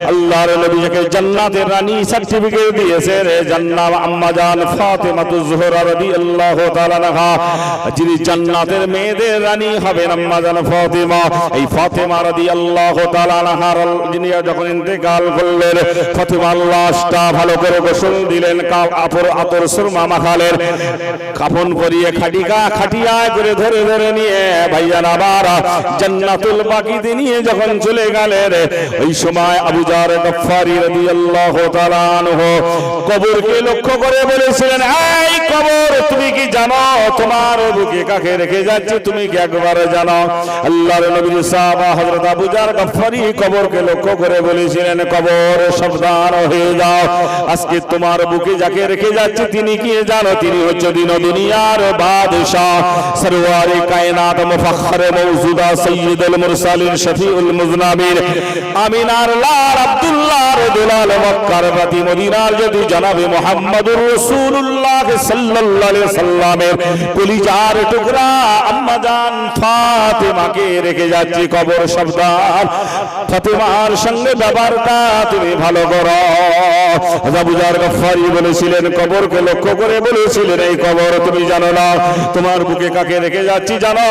আল্লাহর নবী যাকে জান্নাতের রানী সার্টিফিকেট দিয়েছে রে জান্নাত আম্মা জান ফাতেমাতু জোহরা রাদিয়াল্লাহু তাআলা আনহা। যিনি জান্নাতের মেয়েদের রানী হবেন আম্মা জান ফাতেমা। এই ফাতেমা রাদিয়াল্লাহু তাআলা আনহার যিনি যখন ইন্তেকাল করলেন, ফাতেমা লাশটা ভালো করে গোসল দিলেন, কাপ আতর সুরমা মাখালেন। কাফন পরিয়ে খাটিকা খাটিয়ায় করে ধরে ধরে নিয়ে ভাইজান আবার জান্নাতুল বাকিতে নিয়ে যখন চলে গেলেন, ওই সময় আবু জার গফফারি রাদিয়াল্লাহু তাআলা আনহু কবরকে লক্ষ্য করে বলেছিলেন, এই কবর তুমি কি জানো? তোমার বুকে কাকে রেখে যাচ্ছে? তুমি কি একবার জানো? আল্লাহর নবী সাহাবা হযরত আবু গফফারি কবরকে লক্ষ্য করে বলেছিলেন, কবর সাবধান হয়ে যাও। আজকে তোমার বুকে যাকে রেখে যাচ্ছে, তিনি কি জানো? তিনি হচ্ছে দিন দুনিয়ার বাদশাহ। সরওয়ারে কায়নাত মুফাখখারে মওজুদা সাইয়্যিদুল মুরসালিন শফিউল মুজনাবির আমিনার লাল রেখে কবর সাবধান। ফাতেমার সঙ্গে ব্যবহারটা তুমি ভালো গফফারি বলেছিলেন, কবরকে লক্ষ্য করে বলেছিলেন, এই কবর তুমি জানো না, তোমার বুকে কাকে রেখে যাচ্ছি জানো?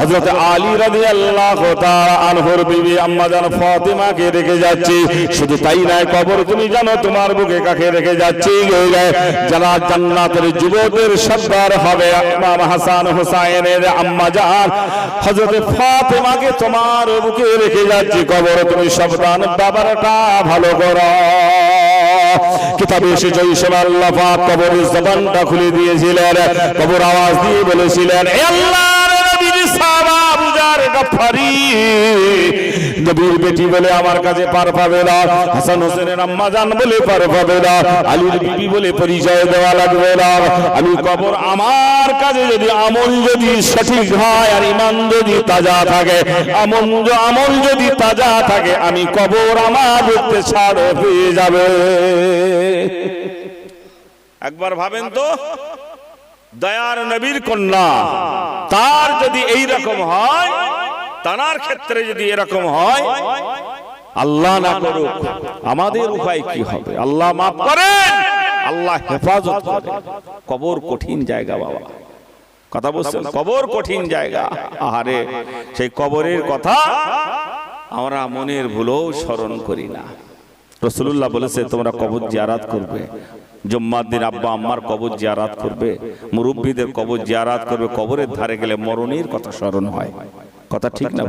হযরত আলী রাদিয়াল্লাহু তাআলা আনহুর বিবি আম্মা জান ফাতিমাকে রেখে যাচ্ছি। শুধু তাই নয়, কবর তুমি জানো, তোমার বুকে কাকে রেখে যাচ্ছি। যারা জান্নাতের যুবকদের সর্দার হবে, ইমাম হাসান হুসাইনের আম্মা জান। হযরত ফাতিমাকে তোমার বুকে রেখে যাচ্ছি। কবর তুমি সাবধান বাবারটা ভালো করো। কিতাবে আল্লাহ নবীর বেটি বলে আমার কাছে পার পাবে না। হাসান হোসেনের আম্মা জান বলে পার পাবে না। আলীর বিবি বলে পরিচয় দেওয়া লাগবে না। আমি কবর আমার কাছে যদি আমল যদি সঠিক হয় আর ইমান যদি তাজা থাকে, আমল আমল যদি তাজা থাকে, আমি কবর আমার দেখতে ছাড় পেয়ে যাবে। একবার ভাবেন তো, দয়ার নবীর কন্যা, তার যদি এই রকম হয় তার ক্ষেত্রে যদি এরকম হয়, আল্লাহ না করুক, আমাদের উপায় কি হবে? আল্লাহ মাফ করেন, আল্লাহ হেফাজত করে কবর কঠিন জায়গা বাবা। কথা বলছেন? কবর কঠিন জায়গা। আহারে, সেই কবরের কথা আমরা মনের ভুলেও স্মরণ করি না। রসুল্লাহ বলেছে, তোমরা কবর জিয়ারাত করবে। জম্মার দিন আব্বা আম্মার কবর জিয়ারাত করবে। মুরব্বীদের কবর জিয়ারাত করবে। কবরের ধারে গেলে মরণের কথা স্মরণ হয়। কথা ঠিক না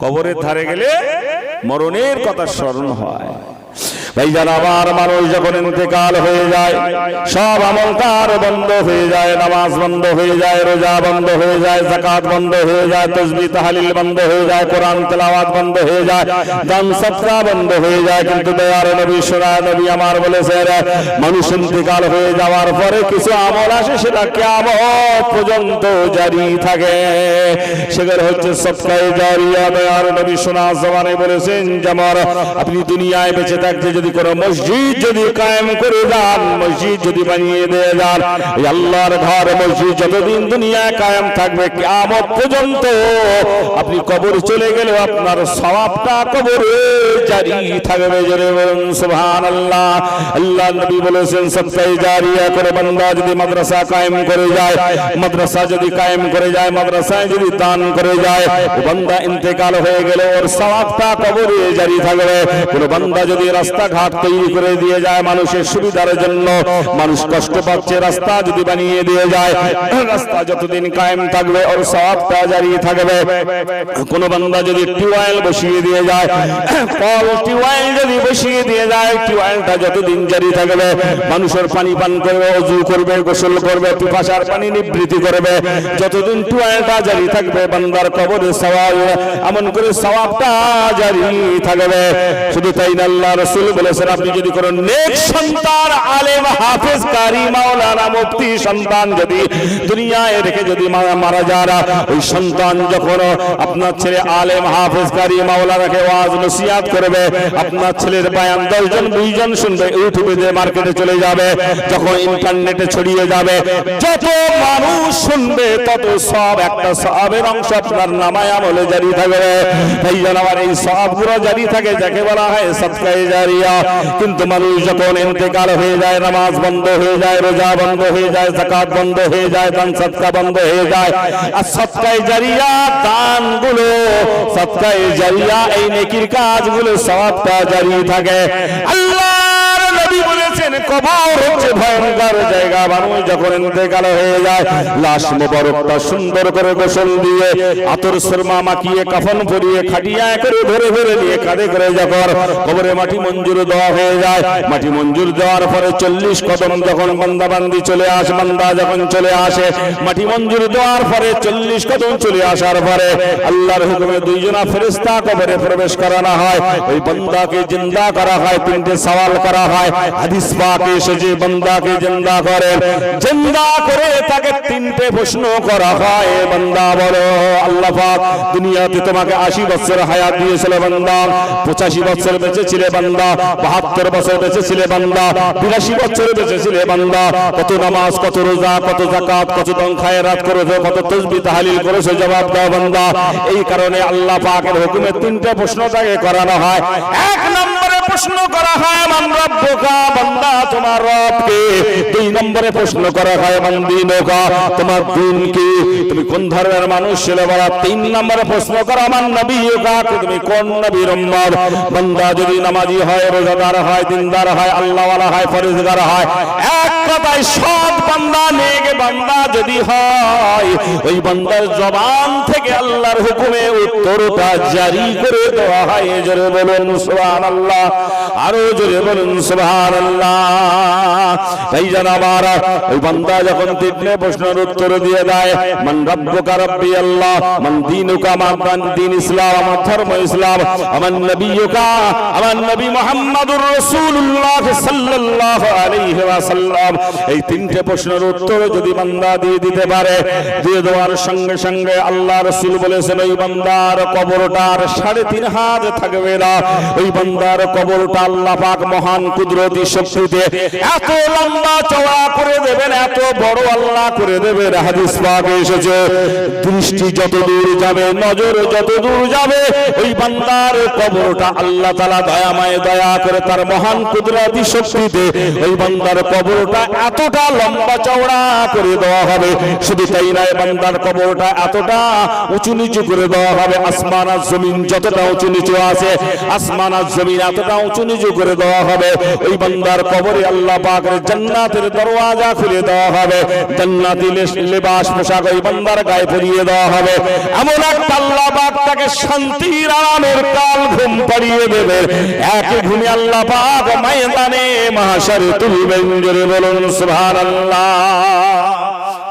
কবরের ধারে গেলে মরণের কথা স্মরণ হয়। ভাই আবার মানুষ যখন ইন্তেকাল হয়ে যায়, সব আমল তার বন্ধ হয়ে যায়, নামাজ বন্ধ হয়ে যায়, রোজা বন্ধ হয়ে যায় জাকাত বন্ধ হয়ে যায়, তসবি, তাহালিল বন্ধ হয়ে যায়, কোরআন, তেলাওয়াত বন্ধ হয়ে যায়, দান সৎকা বন্ধ হয়ে যায়, কিন্তু দয়ার নবী, সোনা নবী আমার বলেছে মানুষ ইন্তেকাল হয়ে যাওয়ার পরে কিছু আমল আসে, সেটা কিয়ামত পর্যন্ত জারি থাকে। সেগুলো হচ্ছে সৎকায় জারিয়া, দয়ার নবী সোনা জমানে বলেছেন যেমন আপনি দুনিয়ায় বেঁচে থাকতে যদি কোনো মসজিদ যদি কায়েম করে যান মসজিদ যদি বানিয়ে দিয়ে যান আল্লাহর ঘর, মসজিদ যতদিন দুনিয়ায় কায়েম থাকবে, কিয়ামত পর্যন্ত আপনি কবর চলে গেলে আপনার সওয়াবটা কবরে জারি থাকবে জোরে বলুন, সুবহানাল্লাহ। আল্লাহ নবী বলেছেন সবটাই জারিয়া করে বান্দা যদি মাদ্রাসা কায়েম করে যায়, মাদ্রাসা যদি কায়েম করে যায়, মাদ্রাসায় যদি দান করে যায় বান্দা ইন্তেকাল হয়ে গেলে ওর সওয়াবটা কবরে জারি থাকবে। কোন বান্দা যদি রাস্তাঘাট তৈরি করে দিয়ে যায় মানুষের সুবিধার জন্য। মানুষ কষ্ট পাচ্ছে, রাস্তা যদি বানিয়ে দিয়ে যায়, রাস্তা যতদিন কায়েম থাকবে, ওর সওয়াবটা জারি থাকবে। কোন বান্দা যদি টিউবওয়েল বসিয়ে দিয়ে যায়, কল টিউবওয়েল যদি বসিয়ে দিয়ে যায়, টিউবওয়েলটা যতদিন জারি থাকবে, মানুষের পানি পান করবে, অজু করবে, গোসল করবে, পিপাসার পানি নিবৃত্তি করবে। যতদিন টিউবওয়েলটা জারি থাকবে, বান্দার কবরে সওয়াব এমন করে সওয়াবটা জারি থাকবে। শুধু তাই না, আল্লাহ রাসূল বলেছেন, আপনি যদি কোনো নেক সন্তান, আলেম, হাফেজ, কারি, মাওলানা, মুফতি সন্তান যদি দুনিয়ায় রেখে যদি মারা যান, ওই সন্তান যখন আপনার ছেলে আলেম, হাফেজ, কারি, মাওলানাকে ওয়াজ, নসিহাত করবে, আপনার ছেলের বায়ান দশজন, দুইজন শুনবে, ইউটিউবে যে মার্কেটে চলে যাবে, যখন ইন্টারনেটে ছড়িয়ে যাবে, যত মানুষ শুনবে, তত সব একটা সবের অংশ আপনার নামায় আমলে জারি থাকবে। তাই যেন আমার এই সবগুলো জারি থাকে, যাকে বলা হয় সৎকায় জারিয়া। কিন্তু মানুষ যখন ইন্তেকাল হয়ে যায়, নামাজ বন্ধ হয়ে যায়, রোজা বন্ধ হয়ে যায় জাকাত বন্ধ হয়ে যায়, দান সৎকা বন্ধ হয়ে যায়, আর সৎকায় জারিয়া দানগুলো, সৎকায় জারিয়া এই নেকির কাজগুলো সবটা জারি থাকে। আল্লাহ কবর হচ্ছে ভয়ঙ্কর জায়গা। মানুষ যখন ইন্তেকাল হয়ে যায়, লাশ মোবারকটা সুন্দর করে গোসল দিয়ে আতর সুরমা মাখিয়ে, কাফন পরিয়ে খাটিয়া করে ধরে ধরে নিয়ে কাঁধে করে যখন কবরে মাটি মঞ্জুর দেওয়া হয়ে যায়, মাটি মঞ্জুর দেওয়ার পরে চল্লিশ কদম যখন বান্দা বান্দি চলে আসে, বান্দা যখন চলে আসে, মাটি মঞ্জুর দেওয়ার পরে চল্লিশ কদম চলে আসার পরে আল্লাহর হুকুমে দুইজনা ফেরেস্তা কবরে প্রবেশ করানো হয়। ওই বান্দাকে জিন্দা করা হয়, তিনটে সওয়াল করা হয়, হাদিস পাকে এসেছে বান্দাকে জিন্দা করে? জিন্দা করে তাকে তিনটে প্রশ্ন করা হয়। বান্দা বলো, আল্লাহ পাক দুনিয়াতে তোমাকে আশি বছর হায়াত দিয়েছিল বান্দা, পঁচাশি বছর বেঁচেছিলে বান্দা, বাহাত্তর বছর বেঁচেছিলে বান্দা, বিরাশি বছর বেঁচেছিলে বান্দা, কত নামাজ, কত রোজা, কত জাকাত কত দম খায়রাত করেছ, কত তসবি তাহালিল করেছ, জবাব দাও বান্দা। এই কারণে আল্লাহ পাকের হুকুমে তিনটে প্রশ্ন তাকে করানো হয়। এক নম্বরে প্রশ্ন করা হয়, মান রব্বুকা, বান্দা তোমার রবকে দুই নম্বরে প্রশ্ন করা হয়, মান দিনুকা তোমার দিন কি? তুমি কোন ধর্মের মানুষ ছিল বলা? তিন নম্বরে প্রশ্ন করা, মান নবীকা তুমি কোন নবীর উম্মত? বান্দা যদি নামাজি হয়, রোজাদার হয়, দিনদার হয়, আল্লাহওয়ালা হয়, ফরিজগার হয়, এক কথায় সৎ বান্দা নেক বান্দা যদি হয়, ওই বান্দার জবান থেকে আল্লাহর হুকুমে উত্তরটা জারি করে দেওয়া হয়। জোরে বলুন, সুবহানাল্লাহ। আরও জোরে বলুন, সুবহানাল্লাহ। তাই যেন আমার ওই বান্দা যখন তিনটে প্রশ্নের উত্তর দিয়ে দেয়, মান রব্বুকা রব্বি আল্লাহ, মান দীনুকা, মান দিন ইসলাম আমার ধর্ম ইসলাম আমার নবীকা আমার নবী মুহাম্মাদুর রাসূলুল্লাহ সাল্লাল্লাহু আলাইহি ওয়াসাল্লাম। এই তিনটে প্রশ্নের উত্তর যদি বান্দা দিয়ে দিতে পারে, দিয়ে দেওয়ার সঙ্গে সঙ্গে আল্লাহ রাসূল বলেছেন, ওই বান্দার কবরটার সাড়ে তিন হাত থাকবে না। ওই বান্দার কবরটা আল্লাহ পাক মহান কুদরতি শক্তিতে এত লম্বা চওড়া করে দেবেন, এত বড় আল্লাহ করে দেবেন, হাদিস পাকে এসেছে। দৃষ্টি যত দূর যাবে, নজর যত দূর যাবে, ওই বান্দার কবরটা আল্লাহ তাআলা দয়াময় দয়া করে তার মহান কুদরতি শক্তিতে ওই বান্দার কবরটা এতটা লম্বা চওড়া করে দেওয়া হবে। শুধু তাই নয়, বান্দার কবরটা এতটা উঁচু নিচু করে দেওয়া হবে। আসমান আর জমিন যতটা উঁচু নিচু আছে, আসমান আর জমিন এতটা উঁচু নিচু করে দেওয়া হবে। ওই বান্দার কবরে আল্লাহ পাকের জান্নাতের দরওয়াজা খুলে দেওয়া হবে। জান্নাতি লেবাস পোশাক ওই বান্দার গায়ে পরিয়ে দেওয়া হবে। এমন একটা আল্লাহ পাক তাকে শান্তির আরামের কাল ঘুম পাড়িয়ে দেবে। এক ঘুমে আল্লাহ পাক ময়দানে মাহাশারে তুলবেন জোরে বলুন, সুবহানাল্লাহ।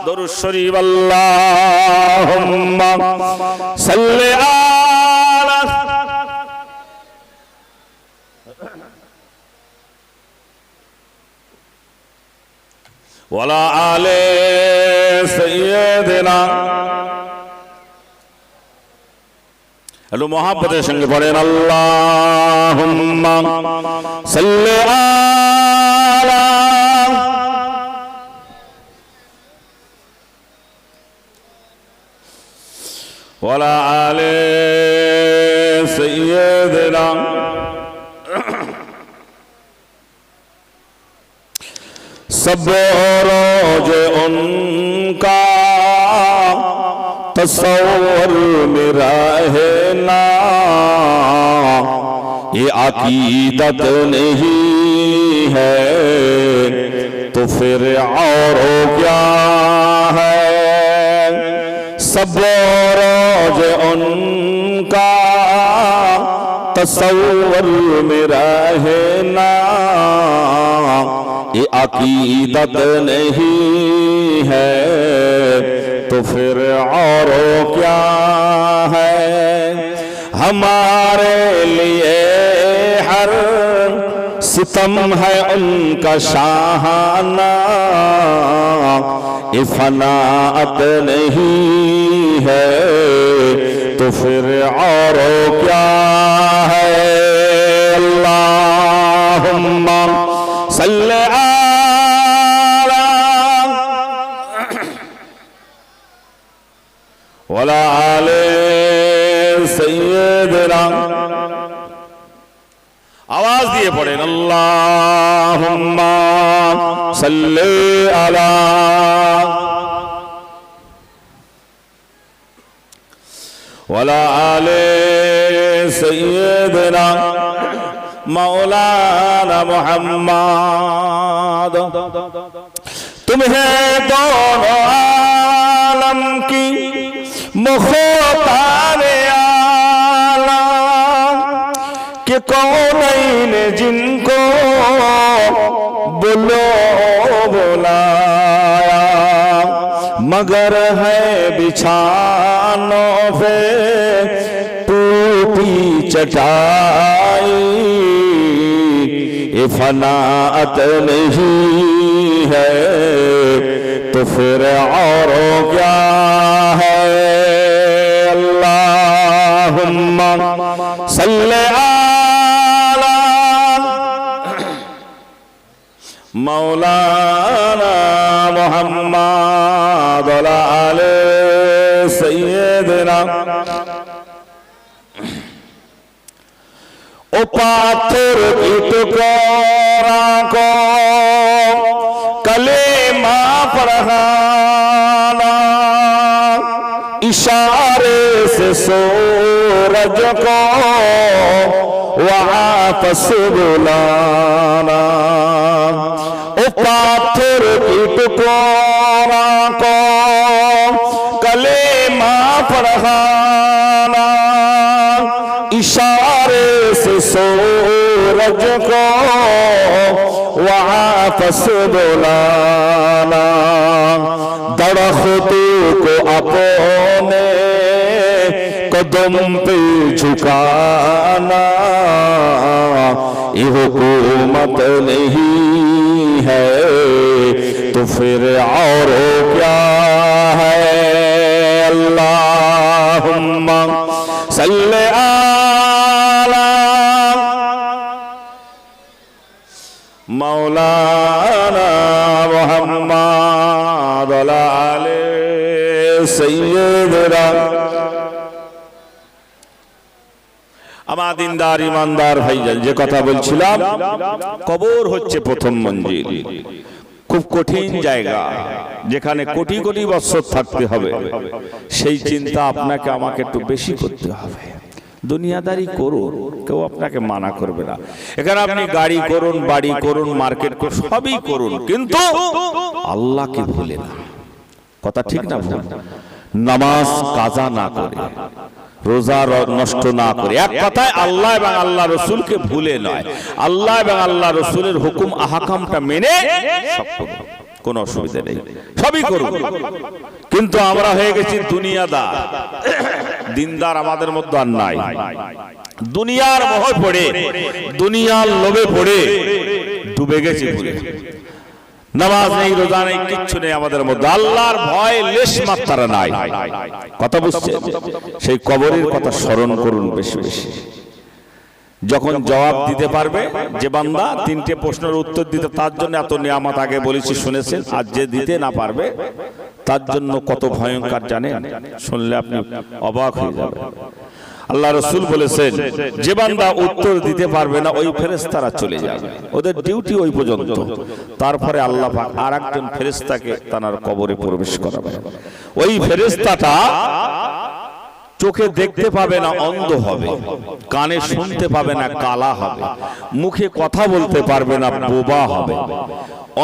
দরুদ শরীফ, আল্লাহুম্মা সাল্লি আলা ওয়ালা আলে সাইয়্যিদিনা। একটু মহাব্বতের সঙ্গে পড়েন আল্লাহুম্মা সাল্লি আলা سب روج ان کا تصور میرا ہے نا۔ یہ عقیدت نہیں ہے۔ تو پھر اور کیا ہے۔ سب روج ان کا تصور میرا ہے نا۔ یہ عقیدت نہیں ہے تو پھر اور کیا ہے؟ ہمارے لیے ہر ستم ہے ان کا شاہانہ۔ یہ فناعت نہیں ہے تو پھر اور کیا ہے؟ اللہم صل على ولا على سيدنا আওয়াজ দিয়ে পড়েন আল্লাহুম্মা সাল্লি আলা ওয়ালা আলে সাইয়্যিদিনা মৌলানা মোহাম্মদ। তুমি হে আলম কি মুখতারে আলম কে কৌন জিনকো বলো বোলায়া? মগর হ্যাঁ বিছানো ফে بھی چٹائی، یہ فناعت نہیں ہے۔ تو پھر اور کیا ہے؟ اللہم صلی اللہ مولانا محمد علیہ سیدنا ও পাথর কি টুকরা को कलेमा पढ़ाना इशारे से सूरज को वापस बुलाना ओ पाथर की टुकड़ा को कलेमा पढ़ाना مجھ کو وہاں پس بلانا درختوں کو اپنے قدم پہ جھکانا، یہ حکومت نہیں ہے تو پھر اور کیا সৈয়দরা আমার দিনদার, ইমানদার ভাইজান, যে কথা বলছিলাম, কবর হচ্ছে প্রথম মঞ্জিল। খুব কঠিন জায়গা, যেখানে কোটি কোটি বছর থাকতে হবে। সেই চিন্তা আপনাকে, আমাকে একটু বেশি করতে হবে। দুনিয়াদারি করুন, কেউ আপনাকে মানা করবে না। এখানে আপনি গাড়ি করুন, বাড়ি করুন, মার্কেট করুন, সবই করুন, কিন্তু আল্লাহকে ভুলে না। কথা ঠিক না, ভুল? নামাজ কাজা না করে, রোজা নষ্ট না করে। এক কথায় আল্লাহ এবং আল্লাহ রসুলকে ভুলে নয়। আল্লাহ এবং আল্লাহ রসুলের হুকুম, আহাকামটা মেনে। কোনো অসুবিধা নেই। সবই করুন। কিন্তু আমরা হয়ে গেছি দুনিয়াদার। দিনদার আমাদের মধ্যে আর নাই। দুনিয়ার মোহে পড়ে, দুনিয়ার লোভে পড়ে, ডুবে গেছি নামাজ নেই, রোজা নেই, কিচ্ছু নেই আমাদের মধ্যে। আল্লাহর ভয় লেশ মাত্রা নাই। কথা বুঝছে সেই কবরের কথা স্মরণ করুন বেশি বেশি। যখন জবাব দিতে পারবে যে বান্দা তিনটে প্রশ্নের উত্তর দিতে, তার জন্য এত নিয়ামত আগে বলেছি, শুনেছেন? আর যে দিতে না পারবে, তার জন্য কত ভয়ঙ্কর জানেন? শুনলে আপনি অবাক হয়ে যাবেন। আল্লাহ রসুল বলেছেন যে বান্দা উত্তর দিতে পারবে না ওই ফেরেস্তারা চলে যাবে। ওদের ডিউটি ওই পর্যন্ত। তারপরে আল্লাহ পাক আর একজন ফেরেস্তাকে তানার কবরে প্রবেশ করাবে। ওই ফেরেস্তাটা চোখে দেখতে পাবে না অন্ধ হবে। কানে শুনতে পাবে না কালা হবে। মুখে কথা বলতে পারবে না বোবা হবে।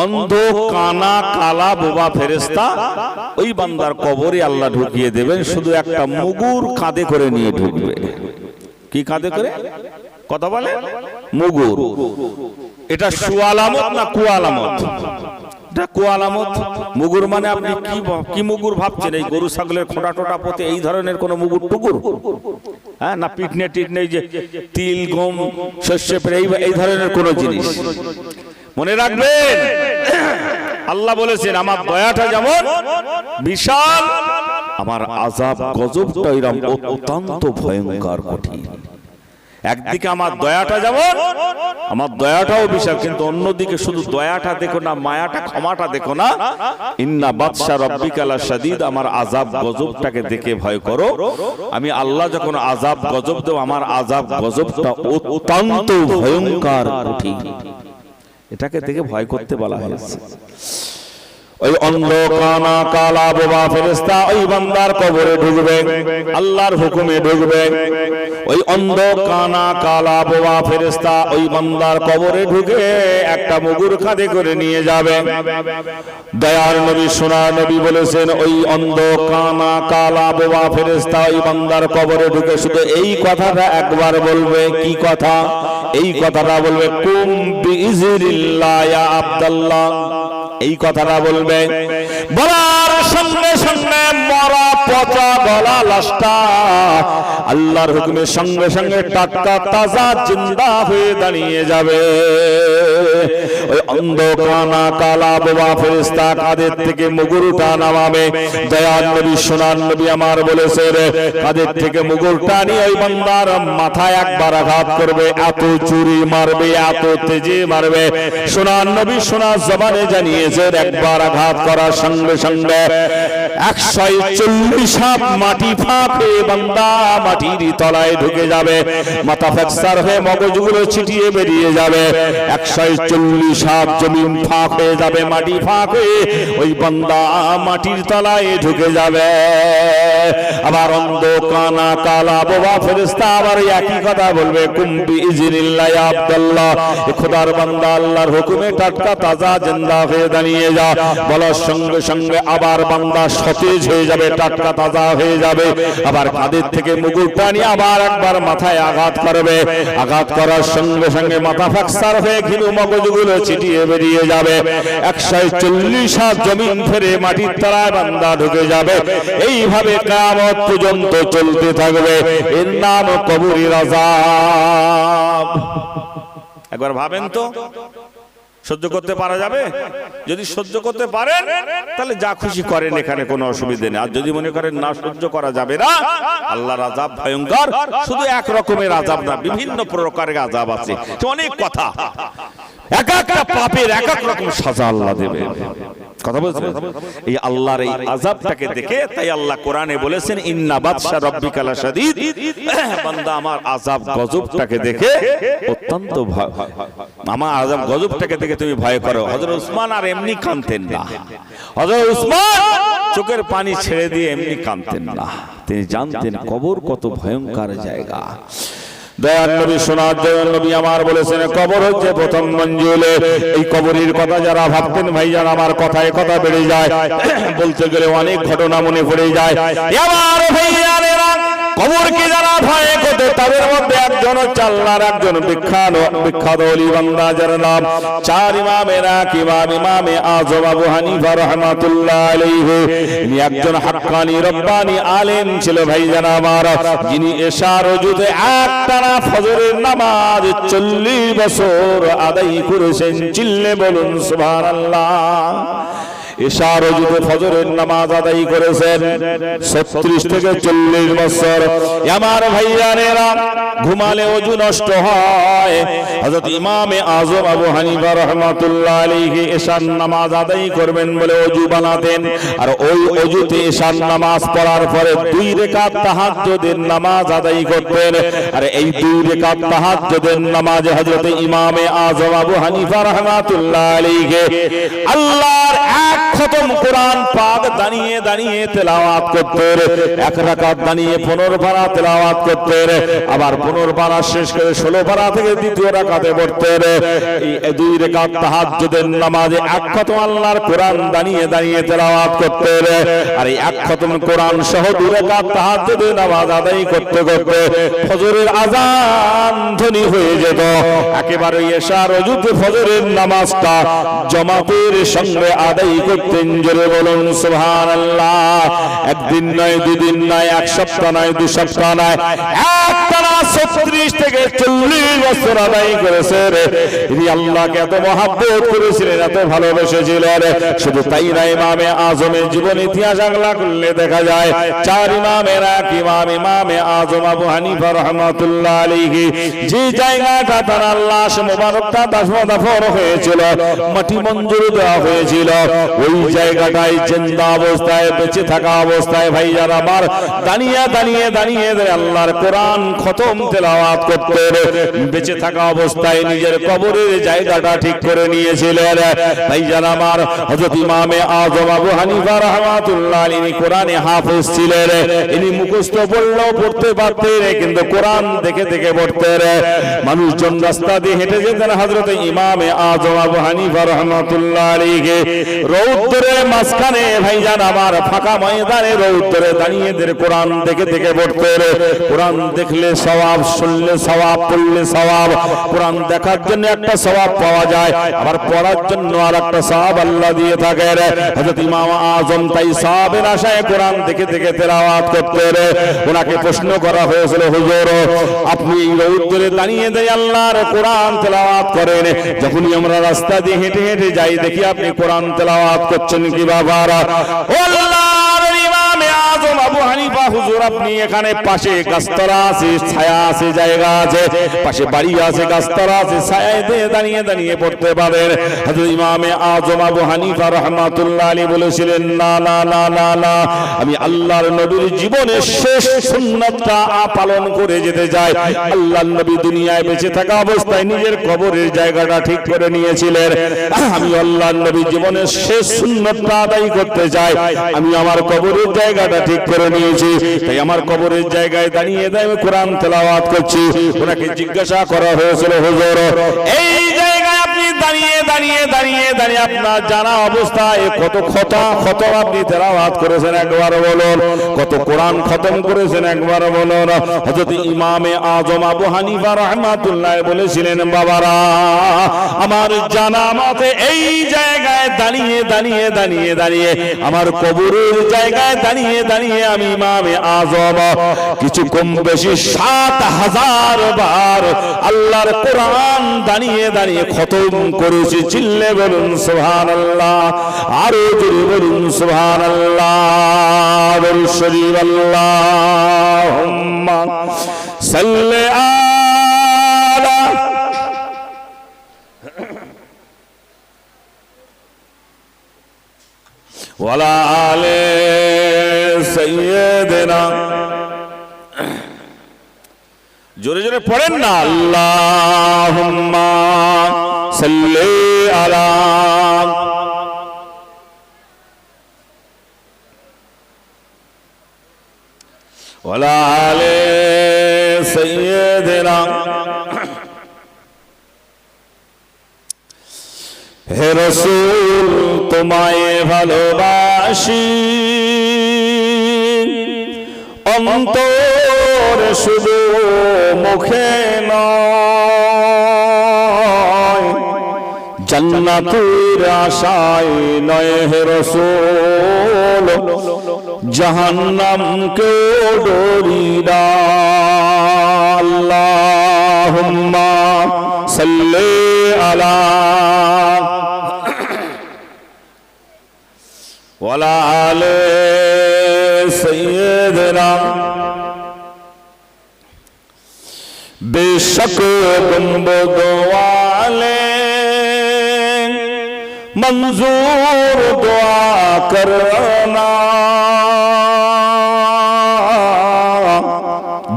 অন্ধ কানা কালা বোবা ফেরেস্তা ওই বান্দার কবরে আল্লাহ ঢুকিয়ে দেবেন শুধু একটা মুগুর কাঁধে করে নিয়ে ঢুকবে। কি কাঁধে করে? কথা বলে? মুগুর। এটা সুয়ালামত না কুয়ালামত? এটা কো মুগুর মানে আপনি কি কি মুগুর ভাবছেন? এই গরু, ছাগলের খোঁটা টোটা পথে এই ধরনের কোন মুগুর টুকুর? হ্যাঁ না পিটনে টিটনে যে তিল, গম, শস্য এই ধরনের কোন জিনিস। মনে রাখবেন, আল্লাহ বলেছেন, আমার দয়াটা যেমন বিশাল, আমার আজাব গজবটা এরম অত্যন্ত ভয়ঙ্কর কঠিন। একদিকে আমার দয়াটা যেমন, আমার দয়াটাও বিশাল কিন্তু অন্যদিকে শুধু দয়াটা দেখো না, মায়াটা, ক্ষমাটা দেখো না। ইন্না বাদশা রব্বিকালা সাদিদ আমার আজাব গজবটাকে দেখে ভয় করো। আমি আল্লাহ যখন আজাব গজব দেব, আমার আজাব গজবটা অত্যন্ত ভয়ঙ্কর, কঠিন। এটাকে দেখে ভয় করতে বলা হয়েছে। ওই অন্ধ কানা কালা বোবা ফেরেস্তা ওই বান্দার কবরে ঢুকবে, আল্লাহর হুকুমে ঢুকবে। ওই অন্ধ কানা কালা বোবা ফেরেস্তা ওই বান্দার কবরে ঢুকে একটা মুগুর খাদে করে নিয়ে যাবে। দয়ার নবী, সোনার নবী বলেছেন, ওই অন্ধ কানা কালা বোবা ফেরেস্তা ওই বান্দার কবরে ঢুকে শুধু এই কথাটা একবার বলবে। কি কথা? এই কথাটা বলবে, কুম বিইজনিল্লাহ ইয়া আব্দুল্লাহ। এই কথাটা বলবে। বলার সঙ্গে সঙ্গে মরা পচা গলা লাস্টা আল্লাহর হুকুমের সঙ্গে সঙ্গে টাটকা তাজা জিন্দা হয়ে দাঁড়িয়ে যাবে। ওই অন্ধকানা কালা বোমা ফেরিস্তা কাদের থেকে মুগুরটা নামাবে? দয়াল নবী, সোনার নবী আমার বলেছে কাদের থেকে মুগুরটা নিয়ে ওই বান্দার মাথায় একবার আঘাত করবে, এত চুরি মারবে, এত তেজে মারবে। সোনার নবী সোনার জবানে জানিয়েছে একবার আঘাত করার সঙ্গে সঙ্গে একশো চল্লিশ মাটি ফাঁপে বান্দা মাটির তলায় ঢুকে যাবে। মাথা হয়ে মগজগুলো ছিটিয়ে বেরিয়ে যাবে। একশো চল্লিশ জমিন হয়ে যাবে, মাটি ওই বান্দা মাটির তলায় ঢুকে যাবে। আবার অন্ধ কানা কালা বোবা ফেরেস্তা আবার একই কথা বলবে, কুম্বি আব্দুল্লাহ বান্দা আল্লাহর হুকুমে টাটকা তাজা হয়ে দাঁড়িয়ে যা। বলার সঙ্গে সঙ্গে আবার বান্দা সতেজ হয়ে যাবে, টাটকা তাজা হয়ে যাবে। আবার কাদের থেকে মুগুর টানি আবার একবার মাথায় আঘাত করবে। আঘাত করার সঙ্গে সঙ্গে মাথা ফ্যাকচার হয়ে ঘিনু মগজগুলো ছিটিয়ে বেরিয়ে যাবে। একশো চল্লিশ হাত জমিন ফেরে মাটির তলায় বান্দা ঢুকে যাবে। এইভাবে কামত পর্যন্ত চলতে থাকবে। এর নাম কবুরি রাজাব। একবার ভাবেন তো। সহ্য করতে পারা যাবে? যদি সহ্য করতে পারেন, তাহলে যা খুশি করেন এখানে কোনো অসুবিধে নেই। আর যদি মনে করেন না সহ্য করা যাবে না আল্লাহ রাজাব ভয়ঙ্কর। শুধু এক রকমের আজাব না, বিভিন্ন প্রকারের আজাব আছে। অনেক কথা। এক একটা পাপের এক এক রকম সাজা আল্লাহ দেবে কথা বলছেন? এই আল্লাহর এই আজাবটাকে দেখে তাই আল্লাহ কোরআনে বলেছেন, ইন্না বাদশা রব্বিকালা শাদীদ। বান্দা, আমার আজাব গজবটাকে দেখে অত্যন্ত ভয় আমার আজাব গজবটাকে দেখে তুমি ভয় করো। হযরত উসমান আর এমনি কাঁদতেন না। হযরত উসমান চোখের পানি ছেড়ে দিয়ে এমনি কাঁদতেন না। তিনি জানতেন কবর কত ভয়ঙ্কর জায়গা। নবী শোনার দয়ার নবী আমার বলেছেন, কবর হচ্ছে প্রথম মঞ্জুলে। এই কবরের কথা যারা ভাবতেন ভাই যারা আমার কথায় কথা বেড়ে যায়। বলতে গেলে অনেক ঘটনা মনে পড়ে যায়। আমার ভাইয়ারেরা কবরকে যারা ভয় করতে তাদের মধ্যে একজন হচ্ছে আল্লাহর, একজন বিখ্যাত বিখ্যাত অলি বান্দা, যার নাম চার ইমামের এক ইমাম ইমামে আজম আবু হানিফা রহমাতুল্লাহ আলাইহি। ইনি একজন হাক্কানি, রব্বানি আলেম ছিল ভাই জানা আমার। যিনি এশার ওজুতে একটানা ফজরের নামাজ চল্লিশ বছর আদায় করেছেন। চিল্লে বলুন, সুবহানাল্লাহ। নামাজ আর ওই অজুতে এশার নামাজ পড়ার পরে দুই রেকাত তাহাজ্জুদের নামাজ আদায় করতেন। আর এই দুই রেকাত তাহাজ্জুদের নামাজে হযরত ইমামে আজম আবু হানিফা রহমাতুল্লাহ আলাইহি এক খতম কোরআন পাক দাঁড়িয়ে দাঁড়িয়ে তেলাওয়াত করতে এক রাকাত দাঁড়িয়ে পনেরো পারা তেলাওয়াত করতে আবার পনেরো পারা শেষ করে ষোলো পারা থেকে দ্বিতীয় রাকাতে পড়তে এই দুই রেখাত তাহাজ্জুদের নামাজে এক খতম আল্লাহর কোরআন দাঁড়িয়ে দাঁড়িয়ে তেলাওয়াত করতে আর এই এক খতম কোরআন সহ দুই রেখাত তাহাজ্জুদের নামাজ আদায় করতে করতে ফজরের আজান ধ্বনি হয়ে যেত। একেবারে এশার অযুদ্ধ ফজরের নামাজটা জমাতের সঙ্গে আদায় করতেন জোরে বলুন, সুবহানাল্লাহ। একদিন নয়, দুদিন নয়, এক সপ্তাহ নয়, দু সপ্তাহ নয়। শুধু তাই না, ইমামে আজমের জীবন ইতিহাস আগলা করলে দেখা যায়, চার ইমামের এক ইমাম, ইমামে আজম আবু হানিফা রহমাতুল্লাহ আলাইহি। যে জায়গাটা তার আল্লাহ মোবারকটা দাফন হয়েছিল, মাটি মঞ্জুর দেওয়া হয়েছিল। ওই জায়গাটায় জিন্দা অবস্থায় বেঁচে থাকা অবস্থায় ভাই যারা আমার দাঁড়িয়ে দাঁড়িয়ে দাঁড়িয়ে আল্লাহর কোরআন খতম তেলাওয়াত করতে বেঁচে থাকা অবস্থায় নিজের কবরের জায়গাটা ঠিক করে নিয়েছিলেন। ভাই যারা আমার হযরত ইমামে আজম আবু হানিফা রাহমাতুল্লাহ আলাইহি কোরআনে হাফেজ ছিলেন। ইনি মুখস্থ বললেও পড়তে পারতেন, কিন্তু কোরআন দেখে দেখে পড়তেন। মানুষজন রাস্তা দিয়ে হেঁটে যেতেন হযরত ইমামে আজম আবু হানিফা রাহমাতুল্লাহ আলাইহি। রৌদ্রের মাঝখানে ভাইজান আমার ফাঁকা ময়দানে রৌদ্রে কোরআন দেখে দেখে পড়তেন কোরআন দেখলে শুনলে পড়লে কোরআন দেখার জন্য একটা পাওয়া যায়, আবার পড়ার জন্য আর একটা আল্লাহ দিয়ে থাকে হযরত ইমাম আজম তাই আশায় কোরআন দেখে দেখে তেলাওয়াত করতেন ওনাকে প্রশ্ন করা হয়েছিল, হুজুর, আপনি এই রৌদ্রে দাঁড়িয়ে দেয় আল্লাহর কোরআন তেলাওয়াত করেন? যখনই আমরা রাস্তা দিয়ে হেঁটে হেঁটে যাই, দেখি আপনি কোরআন তেলাওয়াত করছেন কি বাবার? হুজুর, আপনি এখানে পাশে গাছতলা আছে, ছায়া আছে, জায়গা আছে, পাশে বাড়ি আছে, গাছতলা আছে, ছায়ায় দিয়ে দাঁড়িয়ে দাঁড়িয়ে পড়তে পারেন। হযরত ইমামে আজম আবু হানিফা রাহমাতুল্লাহ আলাইহি বলেছিলেন, না না না না না, আমি আল্লাহর নবীর জীবনের শেষ সুন্নাতটা পালন করে যেতে যাই আল্লাহর নবী দুনিয়ায় বেঁচে থাকা অবস্থায় নিজের কবরের জায়গাটা ঠিক করে নিয়েছিলেন। আমি আল্লাহর নবী জীবনের শেষ সুন্নাতটা আদায় করতে চাই। আমি আমার কবরের জায়গাটা ঠিক করে নিয়েছি। তাই আমার কবরের জায়গায় দাঁড়িয়ে আমি কোরআন তেলাওয়াত করছি। ওনাকে জিজ্ঞাসা করা হয়েছিল, হুজুর, এই জায়গায় আপনি দাঁড়িয়ে দাঁড়িয়ে দাঁড়িয়ে দাঁড়িয়ে আপনার জানা অবস্থায় কত খতা, খতম আপনি তেলাওয়াত করেছেন একবার বলুন। কত কোরআন খতম করেছেন একবার বলুন। হযরত ইমামে আজম আবু হানিফা রাহমাতুল্লাহ বলেছিলেন, বাবারা, আমার জানা মতে এই জায়গায় দাঁড়িয়ে দাঁড়িয়ে দাঁড়িয়ে দাঁড়িয়ে, আমার কবরের জায়গায় দাঁড়িয়ে দাঁড়িয়ে আমি ইমামে আজম কিছু কম বেশি সাত হাজার বার আল্লাহর কোরআন দাঁড়িয়ে দাঁড়িয়ে, খতম করেছি চিল্লে বলুন সুবহান আল্লাহ আরও জোরে বলুন সুবহান আল্লাহ শরীফ আল্লাহ সাল্লে আলা ওয়ালা আলে জোরে জোরে পড়েন না আল্লাহুম্মা। সাল্লি আলা ওয়ালা আলে সাইয়্যিদিনা হে রসুল তোমায় ভালোবাসি। অন্তর শুধু মুখে নয়। জন্নতের আশায় নয় হে রসোল জাহান্নাম কে ডরি না। আল্লাহুম্মা সাল্লি আলা ওয়ালা আলে সাইয়্যিদিনা। বেশক গুম্বদ ওয়ালে منظور دعا کرنا۔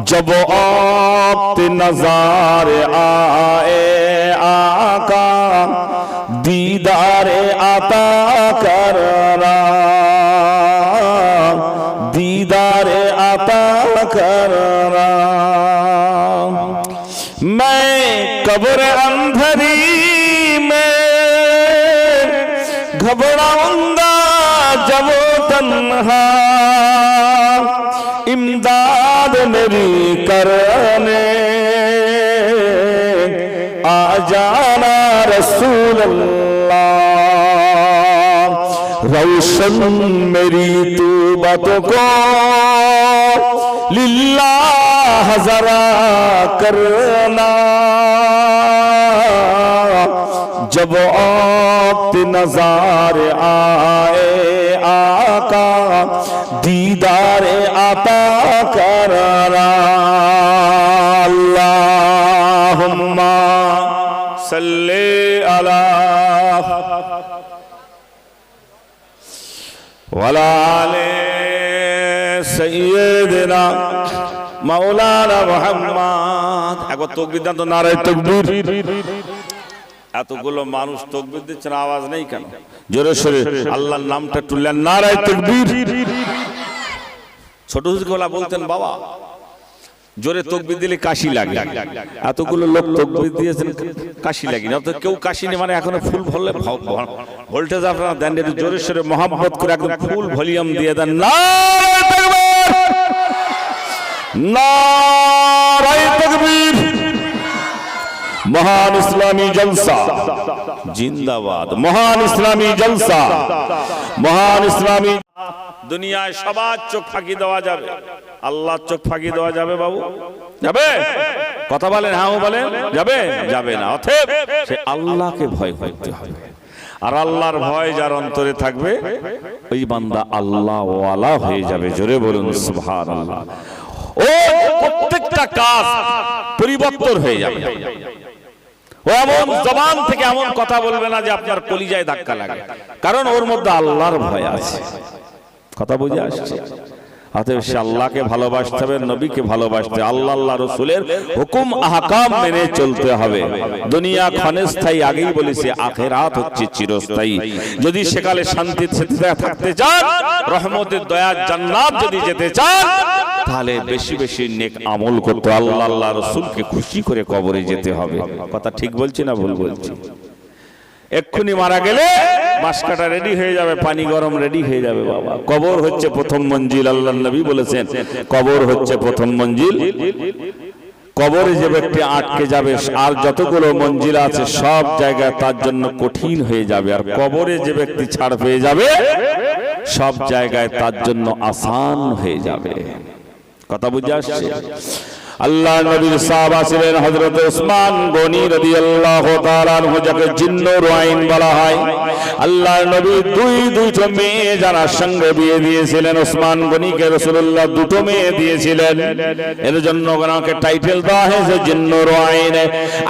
جب آپ نظار آئے، آقا دیدار آتا کرنا۔ دیدار آتا کرنا۔ میں قبر اندر امداد میری کرنے آ جانا رسول اللہ روشن میری تو بت کو للہ ہزرا کرنا جب آپ نظار آئے آقا دیدار آقا کرارا اللہم صلی اللہ ولا علی سیدنا مولانا محمد اگر تکبیر دان تو نعرہ تکبیر এতগুলো মানুষ তাকবীর দিচ্ছেন আওয়াজ নেই কেন? জোরে সোরে। আল্লাহর নামটা তুললেন নারায়ে তাকবীর। ছোট হুজুরগোলা বলতেন বাবা জোরে তকবির দিলে কাশি লাগে। এতগুলো লোক তকবির দিয়েছেন কাশি লাগে না তো কেউ কাশি নেই মানে এখনও ফুল ভরলে ভোল্টেজ আপনারা দেন জোরে সোরে মহাব্বত করে একদম ফুল ভলিউম দিয়ে দেন। নারায়ে তাকবীর! নারায়ে তাকবীর! মহান ইসলামী জলসা। জিন্দাবাদ। মহান ইসলামী জলসা। মহান ইসলামী দুনিয়ায় সবার চোখ ফাঁকি দেওয়া যাবে। আল্লাহর চোখ ফাঁকি দেওয়া যাবে বাবু। যাবে? কথা বলেন হ্যাঁ বলেন। যাবে? যাবে না। অতএব সে আল্লাহকে ভয় করতে হবে। আর আল্লাহর ভয় যার অন্তরে থাকবে, ওই বান্দা আল্লাহ ওয়ালা হয়ে যাবে। জোরে বলুন, সুবহানাল্লাহ। ও প্রত্যেকটা কাজ পরিবর্তন হয়ে যাবে। ও এমন জবান থেকে এমন কথা বলবে না যে আপনার কলিজায় ধাক্কা লাগে। কারণ ওর মধ্যে আল্লাহর ভয় আছে। কথা বুঝে আসছে? অতএব সে আল্লাহকে ভালোবাসতে হবে নবীকে ভালোবাসতে আল্লাহ আল্লাহ রসুলের হুকুম আহকাম মেনে চলতে হবে। দুনিয়া ক্ষণস্থায়ী আগেই বলেছে আখেরাত হচ্ছে চিরস্থায়ী। যদি সেকালে শান্তির সাথে থাকতে চান রহমতের দয়ার জান্নাত যদি যেতে চান তাহলে বেশি বেশি নেক আমল করতে আল্লাহ আল্লাহ রসুলকে খুশি করে কবরে যেতে হবে। কথা ঠিক বলছি না ভুল বলছি। এক্ষুনি মারা গেলে মাস কাটা রেডি হয়ে যাবে, পানি গরম রেডি হয়ে যাবে, বাবা। কবর হচ্ছে প্রথম মঞ্জিল, আল্লাহ নবী বলেছেন। কবর হচ্ছে প্রথম মঞ্জিল। কবরে যে ব্যক্তি আটকে যাবে, আর যতগুলো মঞ্জিল আছে, সব জায়গায় তার জন্য কঠিন হয়ে যাবে। আর কবরে যে ব্যক্তি ছাড় পেয়ে যাবে, সব জায়গায় তার জন্য আসান হয়ে যাবে। কথা বুঝে আসছে? আল্লাহ নবীর সাহাবা ছিলেন হযরত ওসমান গনি রাদিয়াল্লাহু তাআলা আনহু, যাকে জিন্নুর আইন বলা হয়। আল্লাহর নবী দুই, দুইটো মেয়ে যারা সঙ্গে বিয়ে দিয়েছিলেন ওসমান গনিকে রাসূলুল্লাহ দুটো মেয়ে দিয়েছিলেন। এর জন্য ওনাকে টাইটেল দেওয়া হয়েছে জিন্নুর আইন।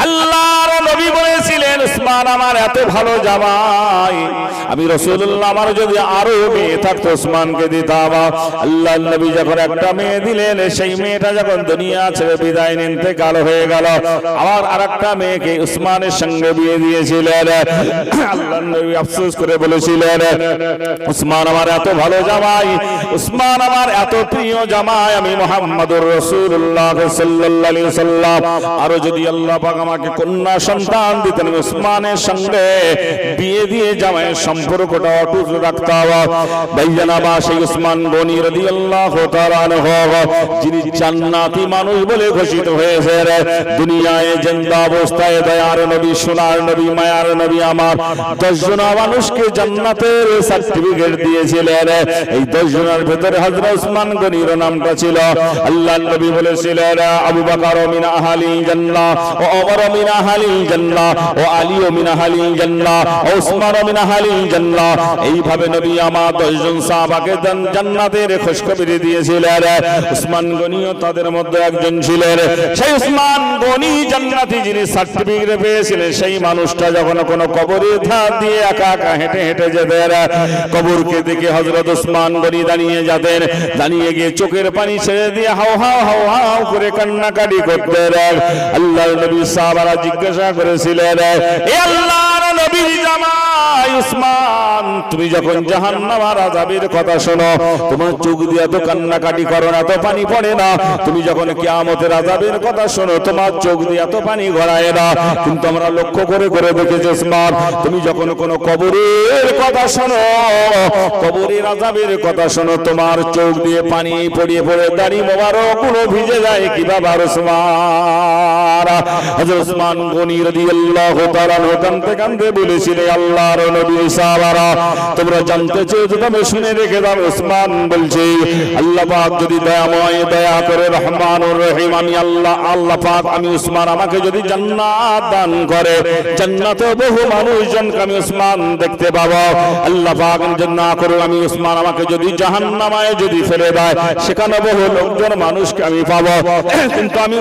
আল্লাহর নবী বলেছিলেন ওসমান আমার এত ভালো জামাই। আমি রাসূলুল্লাহ আমার যদি আরও মেয়ে থাকতো ওসমানকে দিতাম। আল্লাহর নবী যখন একটা মেয়ে দিলেন, সেই মেয়েটা যখন দুনিয়া ছেড়ে বিদায় নিতে কালো হয়ে গেল। আবার আরেকটা মেয়েকে উসমানের সঙ্গে বিয়ে দিয়েছিলেন। আল্লাহ আফসোস করে বলেছিলেন, উসমান আমার এত ভালো জামাই, উসমান আমার এত প্রিয় জামাই, আমি মোহাম্মদুর আলাইহি সাল্লাম আরও যদি আল্লাহ আমাকে কন্যা সন্তান দিতেন উসমানের সঙ্গে বিয়ে দিয়ে জামাইয়ের সম্পর্কটা অটুট রাখতাম। ভাইজানা বা সেই উসমান গনি রাদিয়াল্লাহু তাআলা যিনি জান্নাতি মানুষ বলে ঘোষিত হয়েছে দুনিয়ায় জিন্দা অবস্থায় দয়ার নবী, সোনার নবী, মায়ার নবী আমার দশ জন মানুষকে জান্নাতের সার্টিফিকেট দিয়েছিলেন। এই দশ জনের ভেতরে হযরত ওসমান গনির নামটা ছিল। আল্লাহ নবী বলেছিলেন, আবু বকর মিন আহলি জান্নাহ, ও ওমর মিন আহলি জান্নাহ, ও আলী মিন আহলি জান্নাহ, ও ওসমান মিন আহলি জান্নাহ। এইভাবে নবী আমার দশ জন সাহাবাকে জান্নাতের খুশখবরি দিয়েছিলেন। ওসমান গনিও তাদের মধ্যে একজন ছিলেন। সেই উসমান গনি জান্নাতি যিনি সার্টিফিকেট পেয়েছিলেন, সেই মানুষটা যখন কোন কবরের ধার দিয়ে একা একা হেঁটে হেঁটে যেতেন, কবরকে দেখে হযরত উসমান গনি দাঁড়িয়ে যেতেন, দাঁড়িয়ে গিয়ে চোখের পানি ছেড়ে দিয়ে হাও হাও হাও হাও করে কান্নাকাটি করতেন। আল্লাহ নবী সাহাবারা জিজ্ঞাসা করেছিলেন, এ উসমান তুমি যখন জাহান্নামার আযাবের কথা শোনো, তোমার চোখ দিয়ে তো কান্নাকাটি করো না, তো পানি পড়ে না। তুমি যখন কিয়ামতের আযাবের কথা শোনো, তোমার চোখ দিয়ে তো পানি গড়ায় না। কিন্তু আমরা লক্ষ্য করে করে দেখেছি, উসমান, তুমি যখন কোন কবরের কথা শোনো, কবরের আযাবের কথা শোনো, তোমার চোখ দিয়ে পানি পড়িয়ে, পড়ে দাড়ি মোবারকগুলো ভিজে যায়। কি বাবা উসমান? হযরত উসমান গনি রাদিয়াল্লাহু তাআলা কাঁদতে কাঁদতে বলেছিল আল্লাহর নবী সাহাবারা তোমরা জানতে চেয়েছো তবে শুনে রেখে দাও উসমান বলছে আল্লাহ পাক যদি দয়াময় দয়া করে রহমানুর রহিম আমি আল্লাহ আল্লাহ পাক আমি উসমান আমাকে যদি জান্নাত দান করে জান্নাতে বহু মানুষজনকে আমি উসমান দেখতে পাবো। আল্লাহ পাক যদি না করে আমি উসমান আমাকে যদি জাহান্নামায় যদি ফেলে দেয় সেখানে বহু লোকজন মানুষকে আমি পাবো। কিন্তু আমি